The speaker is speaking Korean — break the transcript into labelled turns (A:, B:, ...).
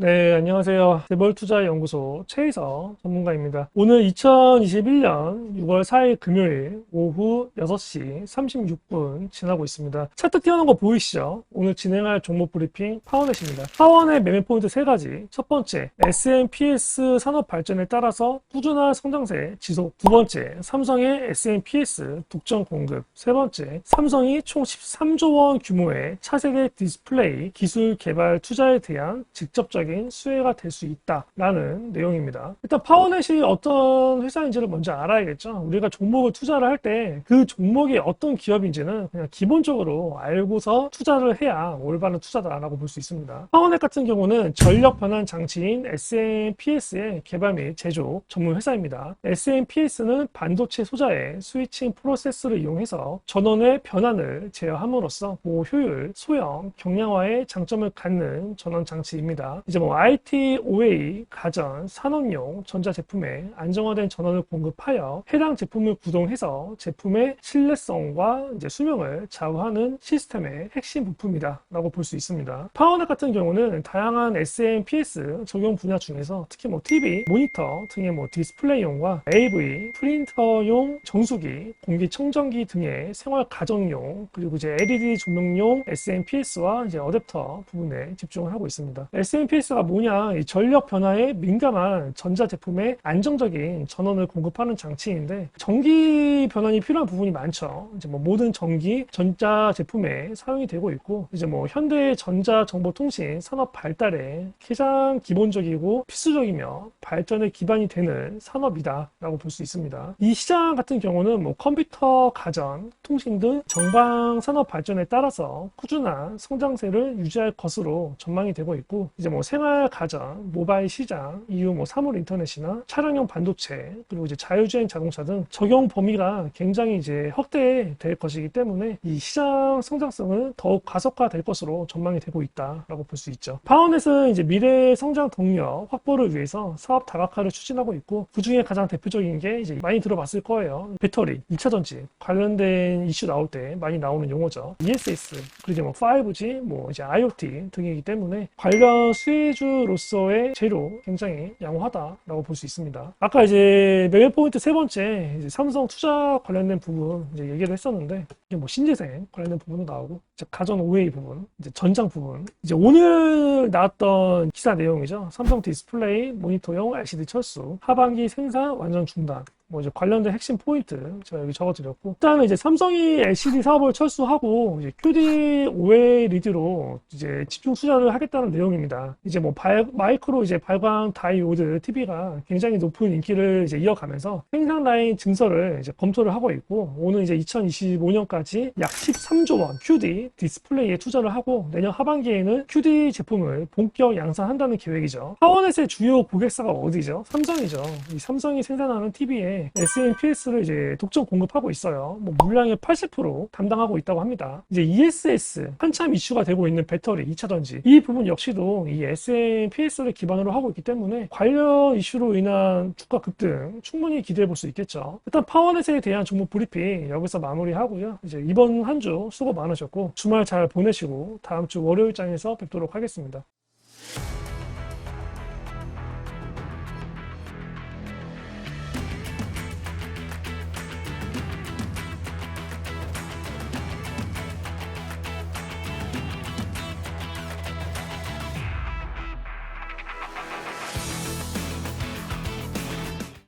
A: 네, 안녕하세요. 재벌투자연구소 최희서 전문가입니다. 오늘 2021년 6월 4일 금요일 오후 6시 36분 지나고 있습니다. 차트 튀어나온 거 보이시죠? 오늘 진행할 종목 브리핑 파워넷입니다. 파워넷 매매 포인트 세 가지. 첫 번째, S&PS 산업 발전에 따라서 꾸준한 성장세 지속. 두 번째, 삼성의 S&PS 독점 공급. 세 번째, 삼성이 총 13조 원 규모의 차세대 디스플레이 기술 개발 투자에 대한 직접적인 수혜가 될 수 있다라는 내용입니다. 일단 파워넷이 어떤 회사인지를 먼저 알아야겠죠. 우리가 종목을 투자를 할 때 그 종목이 어떤 기업인지는 그냥 기본적으로 알고서 투자를 해야 올바른 투자다라고 볼 수 있습니다. 파워넷 같은 경우는 전력 변환 장치인 SMPS의 개발 및 제조 전문 회사입니다. SMPS는 반도체 소자의 스위칭 프로세스를 이용해서 전원의 변환을 제어함으로써 고효율, 소형, 경량화의 장점을 갖는 전원 장치입니다. 이제 뭐 IT, OA, 가전, 산업용 전자제품에 안정화된 전원을 공급하여 해당 제품을 구동해서 제품의 신뢰성과 이제 수명을 좌우하는 시스템의 핵심 부품이다 라고 볼 수 있습니다. 파워넷 같은 경우는 다양한 SMPS 적용 분야 중에서 특히 뭐 TV, 모니터 등의 뭐 디스플레이용과 AV, 프린터용 정수기, 공기청정기 등의 생활 가정용 그리고 이제 LED 조명용 SMPS와 이제 어댑터 부분에 집중을 하고 있습니다. SMPS 가 뭐냐? 이 전력 변화에 민감한 전자 제품에 안정적인 전원을 공급하는 장치인데 전기 변환이 필요한 부분이 많죠. 이제 뭐 모든 전기 전자 제품에 사용이 되고 있고 이제 뭐 현대 전자 정보통신 산업 발달에 가장 기본적이고 필수적이며 발전의 기반이 되는 산업이다라고 볼 수 있습니다. 이 시장 같은 경우는 뭐 컴퓨터, 가전, 통신 등 전방 산업 발전에 따라서 꾸준한 성장세를 유지할 것으로 전망이 되고 있고 이제 뭐 생활 가전, 모바일 시장, 이후 뭐 사물 인터넷이나 차량용 반도체 그리고 이제 자율주행 자동차 등 적용 범위가 굉장히 이제 확대될 것이기 때문에 이 시장 성장성은 더욱 가속화될 것으로 전망이 되고 있다라고 볼 수 있죠. 파워넷은 이제 미래 성장 동력 확보를 위해서 사업 다각화를 추진하고 있고 그 중에 가장 대표적인 게 이제 많이 들어봤을 거예요. 배터리, 2차 전지 관련된 이슈 나올 때 많이 나오는 용어죠. ESS 그리고 뭐 5G, 뭐 이제 IoT 등이기 때문에 관련 수 혜주로서의 재료 굉장히 양호하다라고 볼 수 있습니다. 아까 이제 매매 포인트 세 번째 이제 삼성 투자 관련된 부분 이제 얘기를 했었는데 이게 뭐 신재생 관련된 부분도 나오고 이제 가전 OA 부분, 이제 전장 부분 이제 오늘 나왔던 기사 내용이죠. 삼성 디스플레이 모니터용 LCD 철수 하반기 생산 완전 중단. 뭐 이제 관련된 핵심 포인트 제가 여기 적어드렸고 그다음에 이제 삼성이 LCD 사업을 철수하고 이제 QD OA 리드로 이제 집중 투자를 하겠다는 내용입니다. 이제 뭐 발- 마이크로 이제 발광 다이오드 TV가 굉장히 높은 인기를 이제 이어가면서 생산 라인 증설을 이제 검토를 하고 있고 오늘 이제 2025년까지 약 13조 원 QD 디스플레이에 투자를 하고 내년 하반기에는 QD 제품을 본격 양산한다는 계획이죠. 파워넷의 주요 고객사가 어디죠? 삼성이죠. 이 삼성이 생산하는 TV에 SMPS를 이제 독점 공급하고 있어요. 뭐 물량의 80% 담당하고 있다고 합니다. 이제 ESS 한참 이슈가 되고 있는 배터리 2차 전지 이 부분 역시도 이 SMPS를 기반으로 하고 있기 때문에 관련 이슈로 인한 주가 급등 충분히 기대해 볼 수 있겠죠. 일단 파워넷에 대한 종목 브리핑 여기서 마무리하고요. 이제 이번 한 주 수고 많으셨고 주말 잘 보내시고 다음 주 월요일장에서 뵙도록 하겠습니다.